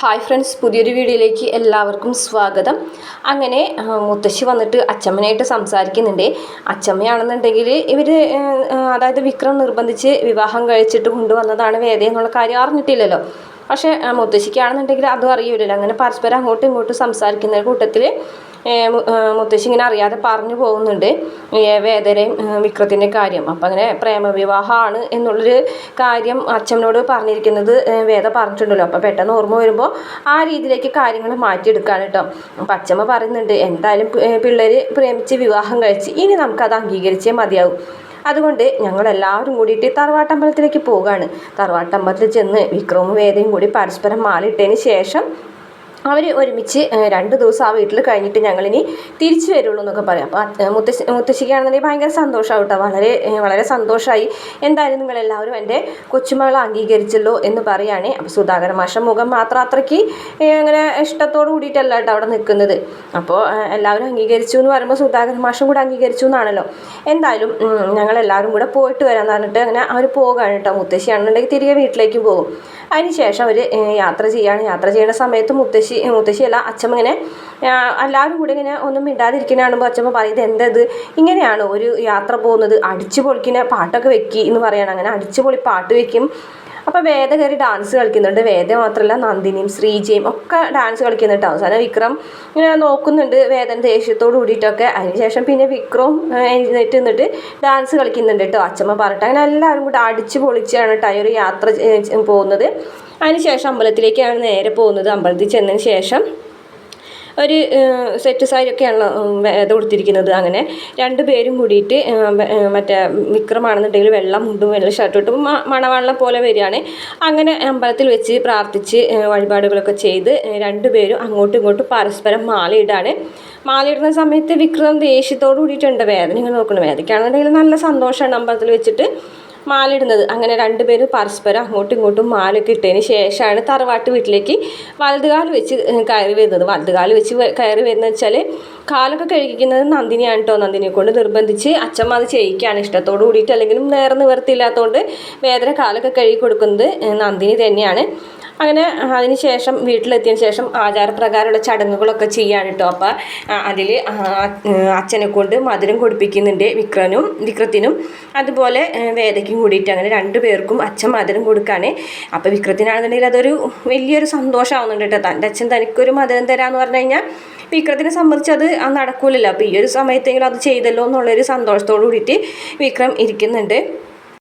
Hi friends പുതിയൊരു വീഡിയോയിലേക്ക് എല്ലാവർക്കും സ്വാഗതം. അങ്ങനെ മുത്തശ്ശി വന്നിട്ട് അച്ചമ്മനായിട്ട് സംസാരിക്കുന്നുണ്ട്. അച്ചമ്മയാണെന്നുണ്ടെങ്കിൽ ഇവർ അതായത് വിക്രം നിർബന്ധിച്ച് വിവാഹം കഴിച്ചിട്ട് കൊണ്ടുവന്നതാണ് വേദ എന്നുള്ള കാര്യം അറിഞ്ഞിട്ടില്ലല്ലോ. പക്ഷേ മുത്തശ്ശിക്കാണെന്നുണ്ടെങ്കിൽ അതും അറിയില്ല അങ്ങനെ പരസ്പരം അങ്ങോട്ടും ഇങ്ങോട്ടും സംസാരിക്കുന്ന കൂട്ടത്തിൽ മുത്തശ്ശി ഇങ്ങനെ അറിയാതെ പറഞ്ഞു പോകുന്നുണ്ട്. വേദനയും വിക്രത്തിന്റെ കാര്യം. അപ്പം അങ്ങനെ പ്രേമവിവാഹമാണ് എന്നുള്ളൊരു കാര്യം അച്ഛനോട് പറഞ്ഞിരിക്കുന്നത് വേദ പറഞ്ഞിട്ടുണ്ടല്ലോ. അപ്പം പെട്ടെന്ന് ഓർമ്മ വരുമ്പോൾ ആ രീതിയിലേക്ക് കാര്യങ്ങൾ മാറ്റിയെടുക്കുകയാണ് കേട്ടോ. അപ്പം അച്ഛമ്മ പറയുന്നുണ്ട് എന്തായാലും പിള്ളേർ പ്രേമിച്ച് വിവാഹം കഴിച്ച് ഇനി നമുക്കത് അംഗീകരിച്ചേ മതിയാവും. അതുകൊണ്ട് ഞങ്ങളെല്ലാവരും കൂടിയിട്ട് തറവാട്ടമ്പലത്തിലേക്ക് പോവുകയാണ് തറവാട്ടമ്പലത്തിൽ ചെന്ന് വിക്രമും വേദയും കൂടി പരസ്പരം മാലിട്ടതിന് ശേഷം അവർ ഒരുമിച്ച് രണ്ട് ദിവസം ആ വീട്ടിൽ കഴിഞ്ഞിട്ട് ഞങ്ങളിനി തിരിച്ചു വരുള്ളൂ എന്നൊക്കെ പറയാം. അപ്പോൾ മുത്തശ്ശി മുത്തശ്ശിക്കാണെന്നുണ്ടെങ്കിൽ ഭയങ്കര സന്തോഷമാവും കേട്ടോ. വളരെ വളരെ സന്തോഷമായി എന്തായാലും നിങ്ങളെല്ലാവരും എന്റെ കൊച്ചുമകളെ അംഗീകരിച്ചല്ലോ എന്ന് പറയുകയാണ് അപ്പോൾ സുധാകര മാഷ മുഖം മാത്രം അത്രയ്ക്ക് അങ്ങനെ ഇഷ്ടത്തോട് കൂടിയിട്ടല്ല കേട്ടോ അവിടെ നിൽക്കുന്നത്. അപ്പോൾ എല്ലാവരും അംഗീകരിച്ചു എന്ന് പറയുമ്പോൾ സുധാകര മാഷും കൂടെ അംഗീകരിച്ചു എന്നാണല്ലോ. എന്തായാലും ഞങ്ങളെല്ലാവരും കൂടെ പോയിട്ട് വരാമെന്ന് പറഞ്ഞിട്ട് അങ്ങനെ അവർ പോകുകയാണ് കേട്ടോ. മുത്തശ്ശിയാണെന്നുണ്ടെങ്കിൽ തിരികെ വീട്ടിലേക്ക് പോകും. അതിനുശേഷം അവർ യാത്ര ചെയ്യാണ്. യാത്ര ചെയ്യുന്ന സമയത്ത് മുത്തശ്ശി മുത്തശ്ശിയല്ല അച്ഛമ്മ ഇങ്ങനെ എല്ലാവരും കൂടി ഇങ്ങനെ ഒന്നും മിണ്ടാതിരിക്കുന്ന കാണുമ്പോൾ അച്ഛമ്മ പറയുന്നത് എന്തത് ഇങ്ങനെയാണ് ഒരു യാത്ര പോകുന്നത്? അടിച്ചു പൊളിക്കുന്ന പാട്ടൊക്കെ വെക്കി എന്ന് പറയണം. അങ്ങനെ അടിച്ചു പൊളി പാട്ട് വെക്കും. അപ്പോൾ വേദ കയറി ഡാൻസ് കളിക്കുന്നുണ്ട്. വേദ മാത്രമല്ല നന്ദിനിയും ശ്രീജയും ഒക്കെ ഡാൻസ് കളിക്കുന്നുണ്ട് അവസാനം വിക്രം ഇങ്ങനെ നോക്കുന്നുണ്ട് വേദന ദേഷ്യത്തോട് കൂടിയിട്ടൊക്കെ. അതിനുശേഷം പിന്നെ വിക്രം എഴുന്നേറ്റ് നിന്നിട്ട് ഡാൻസ് കളിക്കുന്നുണ്ട് കേട്ടോ. അച്ഛമ്മ പറഞ്ഞിട്ട് അങ്ങനെ എല്ലാവരും കൂടി അടിച്ച് പൊളിച്ചാണ് കേട്ടോ ഒരു യാത്ര പോകുന്നത്. അതിനുശേഷം അമ്പലത്തിലേക്കാണ് നേരെ പോകുന്നത്. അമ്പലത്തിൽ ചെന്നതിന് ശേഷം ഒരു സെറ്റ് സാരി ഒക്കെയാണല്ലോ വേദ കൊടുത്തിരിക്കുന്നത് അങ്ങനെ രണ്ട് പേരും കൂടിയിട്ട് മറ്റേ വിക്രമാണെന്നുണ്ടെങ്കിൽ വെള്ളം മുണ്ടും വെള്ള ഷർട്ടും ഇട്ടും മണവാളനെ പോലെ വരികയാണ്. അങ്ങനെ അമ്പലത്തിൽ വെച്ച് പ്രാർത്ഥിച്ച് വഴിപാടുകളൊക്കെ ചെയ്ത് രണ്ടു പേരും അങ്ങോട്ടും ഇങ്ങോട്ടും പരസ്പരം മാലയിടാണ്. മാലയിടുന്ന സമയത്ത് വിക്രം ദേഷ്യത്തോട് കൂടിയിട്ടുണ്ട്. വേദന ഇങ്ങനെ നോക്കണം. വേദനയ്ക്കാണെന്നുണ്ടെങ്കിൽ നല്ല സന്തോഷമാണ് അമ്പലത്തിൽ വെച്ചിട്ട്. മാലയിടുന്നത് അങ്ങനെ രണ്ടുപേരും പരസ്പരം അങ്ങോട്ടും ഇങ്ങോട്ടും മാലയൊക്കെ ഇട്ടതിന് ശേഷമാണ് തറവാട്ട് വീട്ടിലേക്ക് വലതുകാൽ വെച്ച് കയറി വരുന്നത്. വലതുകാൽ വെച്ച് കയറി വരുന്നത് വെച്ചാൽ കാലൊക്കെ കഴുകിക്കുന്നത് നന്ദിനിയാണ് കേട്ടോ നന്ദിനിയെ കൊണ്ട് നിർബന്ധിച്ച് അച്ഛമ്മ അത് ചെയ്യിക്കുകയാണ്. ഇഷ്ടത്തോട് കൂടിയിട്ട് അല്ലെങ്കിലും നേരെ നിവർത്തിയില്ലാത്തതുകൊണ്ട് വേദന കാലൊക്കെ കഴുകി കൊടുക്കുന്നത് നന്ദിനി തന്നെയാണ്. അങ്ങനെ അതിന് ശേഷം വീട്ടിലെത്തിയതിന് ശേഷം ആചാരപ്രകാരമുള്ള ചടങ്ങുകളൊക്കെ ചെയ്യാണ് കേട്ടോ അപ്പോൾ അതിൽ അച്ഛനെ കൊണ്ട് മധുരം കൊടുപ്പിക്കുന്നുണ്ട് വിക്രനും വിക്രത്തിനും. അതുപോലെ വേദയ്ക്കും കൂടിയിട്ട് അങ്ങനെ രണ്ടു പേർക്കും അച്ഛൻ മധുരം കൊടുക്കുകയാണ് അപ്പോൾ വിക്രത്തിനാണെന്നുണ്ടെങ്കിൽ അതൊരു വലിയൊരു സന്തോഷമാവുന്നുണ്ട് കേട്ടോ തന്റെ അച്ഛൻ തനിക്കൊരു മധുരം തരാമെന്ന് പറഞ്ഞു കഴിഞ്ഞാൽ വിക്രത്തിനെ സംബന്ധിച്ച് അത് നടക്കൂലല്ലോ. അപ്പോൾ ഈ ഒരു സമയത്തെങ്കിലും അത് ചെയ്തല്ലോ എന്നുള്ളൊരു സന്തോഷത്തോടു കൂടിയിട്ട് വിക്രം ഇരിക്കുന്നുണ്ട്.